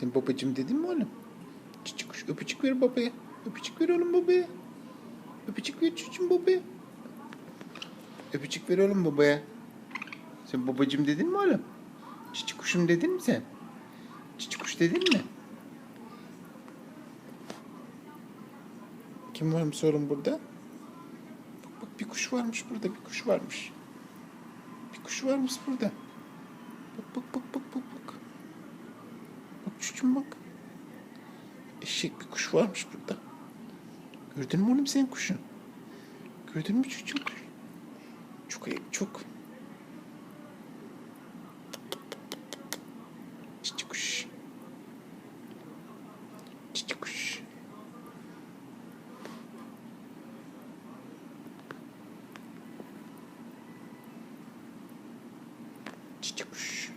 Sen babacım dedin mi oğlum? Çiçek kuş öpücük ver babaya. Öpücük ver oğlum babaya. Öpücük ver çocuğum babaya. Öpücük ver oğlum babaya. Sen babacım dedin mi oğlum? Çiçek kuşum dedin mi sen? Çiçek kuş dedin mi? Kim varmış oğlum burada? Bak bak bir kuş varmış burada bir kuş varmış. Bir kuş varmış burada. Bak bak bak bak bak bak. Eşek bir kuş varmış burada. Gördün mü oğlum sen kuşu? Gördün mü çocuğum? Çok ayıp çok. Çiçek kuş. Çiçek kuş. Çiçek kuş.